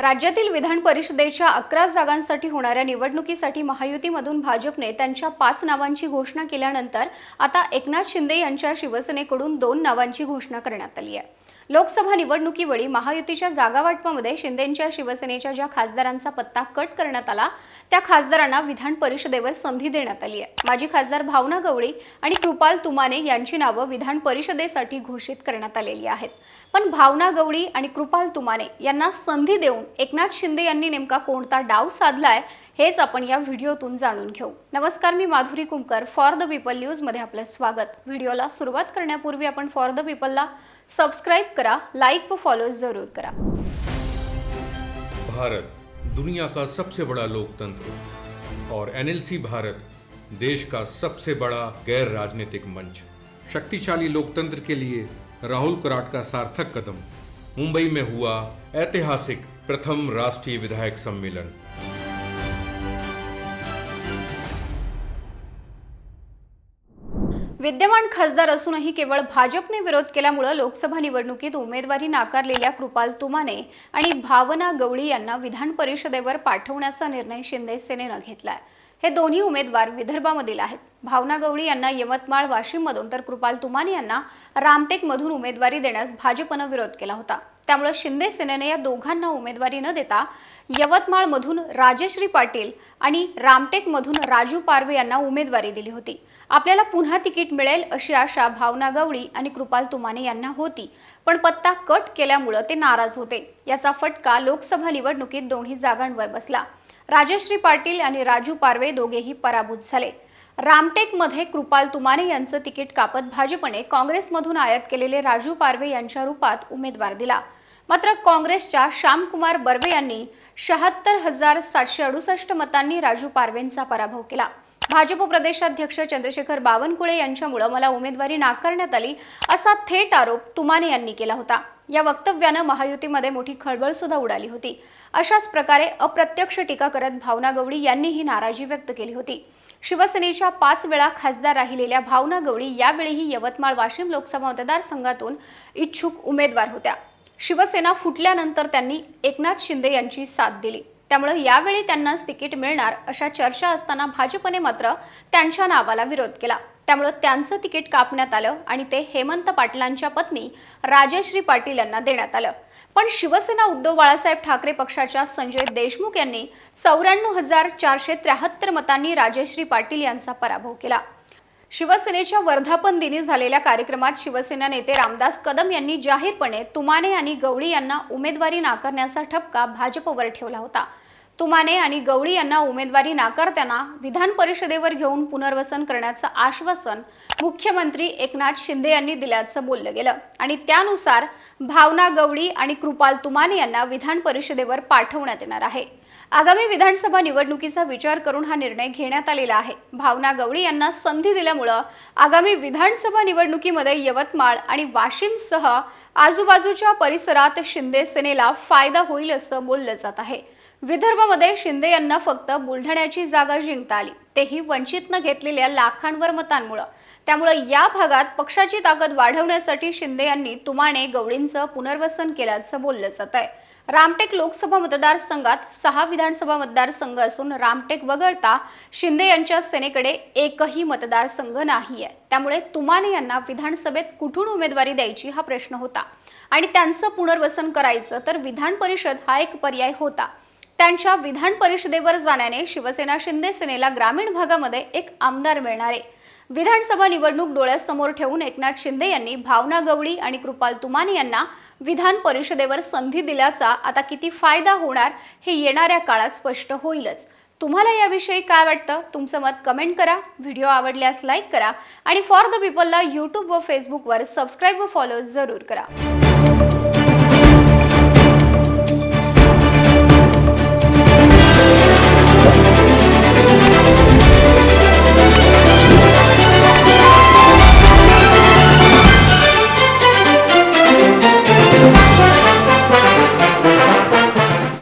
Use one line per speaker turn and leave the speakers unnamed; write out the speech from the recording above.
राज्यातील विधान परिषदेच्या अकरा जागांसाठी होणाऱ्या निवडणुकीसाठी महायुतीमधून भाजपने त्यांच्या पाच नावांची घोषणा केल्यानंतर आता एकनाथ शिंदे यांच्या शिवसेनेकडून दोन नावांची घोषणा करण्यात आली आहे. लोकसभा निवडणुकीवेळी महायुतीच्या जागावाटपामध्ये शिंदेंच्या शिवसेनेच्या ज्या खासदारांचा पत्ता कट करण्यात आला त्या खासदारांना विधान परिषदेवर संधी देण्यात आली आहे. माजी खासदार भावना गवळी आणि कृपाल तुमाने यांची नावं विधान परिषदेसाठी घोषित करण्यात आलेली आहेत. पण भावना गवळी आणि कृपाल तुमाने यांना संधी देऊन एकनाथ शिंदे यांनी नेमका कोणता डाव साधलाय हेच आपण या व्हिडिओतून जाणून घेऊ. नमस्कार मी Madhuri Kumkar for the people न्यूजमध्ये आपलं स्वागत. व्हिडिओला सुरुवात करण्यापूर्वी आपण फॉर द पीपलला सबस्क्राईब करा लाईक व फॉलो ज़रूर करा.
भारत दुनिया का सबसे बड़ा लोकतंत्र और एनएलसी भारत देश का सबसे बड़ा गैर राजनीतिक मंच. शक्तिशाली लोकतंत्र के लिए राहुल कराट का सार्थक कदम. मुंबई में हुआ ऐतिहासिक प्रथम राष्ट्रीय विधायक सम्मेलन.
विद्यमान खासदार असूनही केवळ भाजपने विरोध केल्यामुळे लोकसभा निवडणुकीत उमेदवारी नाकारलेल्या कृपाल तुमाने आणि भावना गवळी यांना विधान परिषदेवर पाठवण्याचा निर्णय शिंदे सेनेनं घेतलाय. हे दोन्ही उमेदवार विदर्भामधील आहेत. भावना गवळी यांना यवतमाळ वाशिममधून तर कृपाल तुमाने यांना रामटेकमधून उमेदवारी देण्यास भाजपनं विरोध केला होता. त्यामुळे शिंदे सेनेने या दोघांना उमेदवारी न देता यवतमाळमधून राजश्री पाटील आणि रामटेकमधून राजू पारवे यांना उमेदवारी दिली होती. आपल्याला पुन्हा तिकीट मिळेल अशी आशा भावना गवळी आणि कृपाल तुमाने यांना होती. पण पत्ता कट केल्यामुळं ते नाराज होते. याचा फटका लोकसभा निवडणुकीत दोन्ही जागांवर बसला. राजश्री पाटील आणि राजू पारवे दोघेही पराभूत झाले. रामटेकमध्ये कृपाल तुमाने यांचं तिकीट कापत भाजपने काँग्रेसमधून आयात केलेले राजू पारवे यांच्या रूपात उमेदवार दिला. मात्र काँग्रेसच्या श्यामकुमार बर्वे यांनी शहात्तर हजार सातशे अडुसष्ट मतांनी राजू पारवेंचा पराभव केला. भाजप प्रदेशाध्यक्ष चंद्रशेखर बावनकुळे यांच्यामुळे मला उमेदवारी नाकारण्यात आली असा थेट आरोप तुमाने यांनी केला होता. या वक्तव्यानं महायुतीमध्ये मोठी खळबळ सुद्धा उडाली होती. अशाच प्रकारे अप्रत्यक्ष टीका करत भावना गवळी यांनी ही नाराजी व्यक्त केली होती. शिवसेनेच्या पाच वेळा खासदार राहिलेल्या भावना गवळी यावेळीही यवतमाळ वाशिम लोकसभा मतदारसंघातून इच्छुक उमेदवार होत्या. शिवसेना फुटल्यानंतर त्यांनी एकनाथ शिंदे यांची साथ दिली. त्यामुळे यावेळी त्यांनाच तिकीट मिळणार अशा चर्चा असताना भाजपने मात्र त्यांच्या नावाला विरोध केला. त्यामुळे त्यांचं तिकीट कापण्यात आलं आणि ते हेमंत पाटलांच्या पत्नी राजश्री पाटील यांना देण्यात आलं. पण शिवसेना उद्धव बाळासाहेब ठाकरे पक्षाच्या संजय देशमुख यांनी चौऱ्याण्णव हजार चारशे त्र्याहत्तर मतांनी राजश्री पाटील यांचा पराभव केला. शिवसेनेच्या वर्धापन दिनी झालेल्या कार्यक्रमात शिवसेना नेते रामदास कदम यांनी जाहीरपणे तुमाने आणि गवळी यांना उमेदवारी नाकारण्याचा ठपका भाजपवर ठेवला होता. तुमाने आणि गवळी यांना उमेदवारी नाकारताना विधान परिषदेवर घेऊन पुनर्वसन करण्याचं आश्वासन मुख्यमंत्री एकनाथ शिंदे यांनी दिल्याचं बोललं गेलं. आणि त्यानुसार भावना गवळी आणि कृपाल तुमाने यांना विधान परिषदेवर पाठवण्यात येणार आहे. आगामी विधानसभा निवडणुकीचा विचार करून हा निर्णय घेण्यात आलेला आहे. भावना गवळी यांना संधी दिल्यामुळं आगामी विधानसभा निवडणुकीमध्ये यवतमाळ आणि वाशिमसह आजूबाजूच्या परिसरात शिंदे सेनेला फायदा होईल असं बोललं जात आहे. विदर्भामध्ये शिंदे यांना फक्त बुलढाण्याची जागा जिंकता आली. तेही वंचितनं घेतलेल्या लाखांवर मतांमुळं. त्यामुळे या भागात पक्षाची ताकद वाढवण्यासाठी शिंदे यांनी तुमाने गवळींचं पुनर्वसन केल्याचं बोललं जात आहे रामटेक लोकसभा मतदारसंघात सहा विधानसभा मतदारसंघ असून रामटेक वगळता शिंदे यांच्या सेनेकडे एकही मतदारसंघ नाही आहे त्यामुळे तुमाने यांना विधानसभेत कुठून उमेदवारी द्यायची हा प्रश्न होता. आणि त्यांचं पुनर्वसन करायचं तर विधान परिषद हा एक पर्याय होता. त्यांच्या विधान परिषदेवर जाण्याने शिवसेना शिंदे सेनेला ग्रामीण भागामध्ये एक आमदार मिळणार. आहे विधानसभा निवडणूक डोळ्यासमोर ठेवून एकनाथ शिंदे यांनी भावना गवळी आणि कृपाल तुमाने यांना विधान परिषदेवर संधी दिल्याचा आता किती फायदा होणार हे येणाऱ्या काळात स्पष्ट होईलच. तुम्हाला याविषयी काय वाटतं? तुमचं मत कमेंट करा. व्हिडिओ आवडल्यास लाईक करा आणि फॉर द पीपलला यूट्यूब व फेसबुकवर सबस्क्राईब व फॉलो जरूर करा.